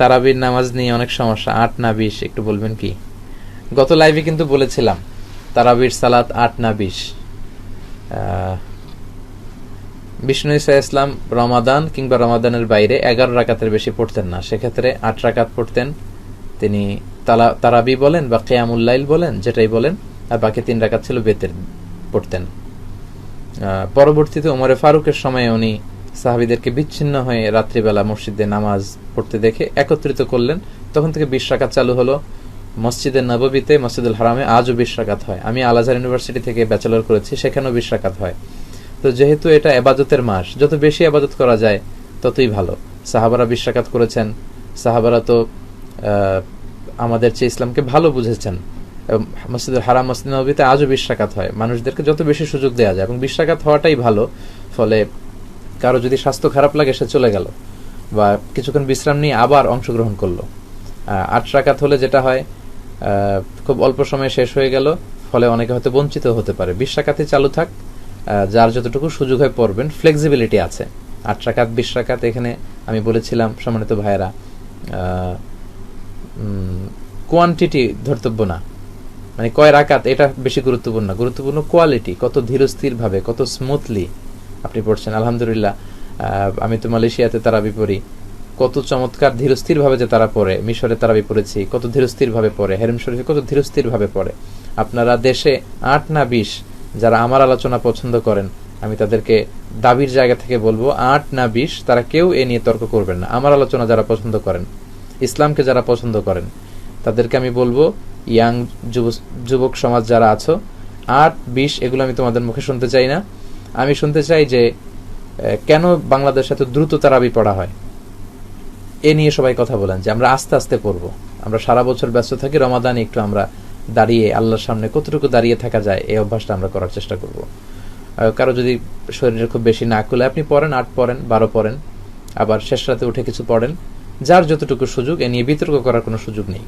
তারাবির নামাজ নিয়ে অনেক সমস্যা। আট না বিশ, একটু বলবেন কি? গত লাইভে কিন্তু বলেছিলাম, তারাবির সালাত আট না বিশ। বিষ্ণু ইসা ইসলাম রমাদান কিংবা রমাদানের বাইরে এগারো রাকাতের বেশি পড়তেন না। সেক্ষেত্রে আট রাকাত পড়তেন। তিনি তালা, তারাবি বলেন বা কেয়ামুল্লাইল বলেন, যেটাই বলেন, আর বাকি তিন রাকাত ছিল বেতের পড়তেন। পরবর্তীতে ওমরে ফারুকের সময়ে উনি সাহাবিদেরকে বিচ্ছিন্ন হয়ে রাত্রিবেলা মসজিদে নামাজ পড়তে দেখে একত্রিত করলেন। তখন থেকে বিশ চালু হলো। মসজিদের নববীতে, মসজিদুল হারামে আজও বিশ হয়। আমি আলাজার ইউনিভার্সিটি থেকে ব্যাচেলর করেছি, সেখানেও বিশ হয়। তো যেহেতু এটা এবাজতের মাস, যত বেশি আবাদত করা যায়, ততই ভালো। সাহাবারা বিশ করেছেন। সাহাবারা তো আমাদের চেয়ে ইসলামকে ভালো বুঝেছেন। মসজিদুল হারাম, মসজিদ নবীতে আজও বিশ হয়। মানুষদেরকে যত বেশি সুযোগ দেওয়া যায়, এবং বিশ হওয়াটাই ভালো। ফলে কারও যদি স্বাস্থ্য খারাপ লাগে, সে চলে গেল। বা কিছুক্ষণ বিশ্রাম নিয়ে আবার অংশগ্রহণ করল। আট রাকাত হলে যেটা হয় খুব অল্প সময়ে শেষ হয়ে গেল, ফলে অনেকে হয়তো বঞ্চিত হতে পারে। বিশ রাকাতে চালু থাক যার যতটুকু সুযোগ হয় পড়বেন ফ্লেক্সিবিলিটি আছে। আট রাকাত, বিশ রাকাত এখানে আমি বলেছিলাম, সম্মানিত ভাইয়েরা কোয়ান্টিটি ধর্তব্য না। মানে কয় রাকাত, এটা বেশি গুরুত্বপূর্ণ গুরুত্বপূর্ণ কোয়ালিটি কত ধীরস্থিরভাবে, কত স্মুথলি আপনি পড়ছেন, আলহামদুলিল্লাহ। আমি তো মালয়েশিয়াতে তারাবি পড়ি। কত চমৎকার ধীরস্থির ভাবে যে তারা পড়ে, মিশরে তারাবি পড়েছি, কত ধীরস্থির ভাবে পড়ে হেরম শরীফে কত ধীরস্থির ভাবে পড়ে। আপনারা দেশে আট না বিশ যারা আমার আলোচনা পছন্দ করেন, আমি তাদেরকে দাবির জায়গা থেকে বলব, আট না বিশ তারা কেউ এ নিয়ে তর্ক করবেন না। আমার আলোচনা যারা পছন্দ করেন, ইসলামকে যারা পছন্দ করেন, তাদেরকে আমি বলব, ইয়াং যুব- যুবক সমাজ যারা আছো, আট, বিশ, এগুলো আমি তোমাদের মুখে শুনতে চাই না। আমি শুনতে চাই যে কেন বাংলাদেশে এত দ্রুত তারাবি পড়া হয়? এ নিয়ে সবাই কথা বলেন যে আমরা আস্তে আস্তে পড়ব। আমরা সারা বছর ব্যস্ত থাকি, রমাদান একটু আমরা দাঁড়িয়ে, আল্লাহর সামনে কতটুকু দাঁড়িয়ে থাকা যায়, এই অভ্যাসটা আমরা করার চেষ্টা করব। কারও যদি শরীরে খুব বেশি না খুলে, আপনি পড়েন, আট পড়েন, বারো পড়েন, আবার শেষ রাতে উঠে কিছু পড়েন, যার যতটুকু সুযোগ, এ নিয়ে বিতর্ক করার কোনো সুযোগ নেই।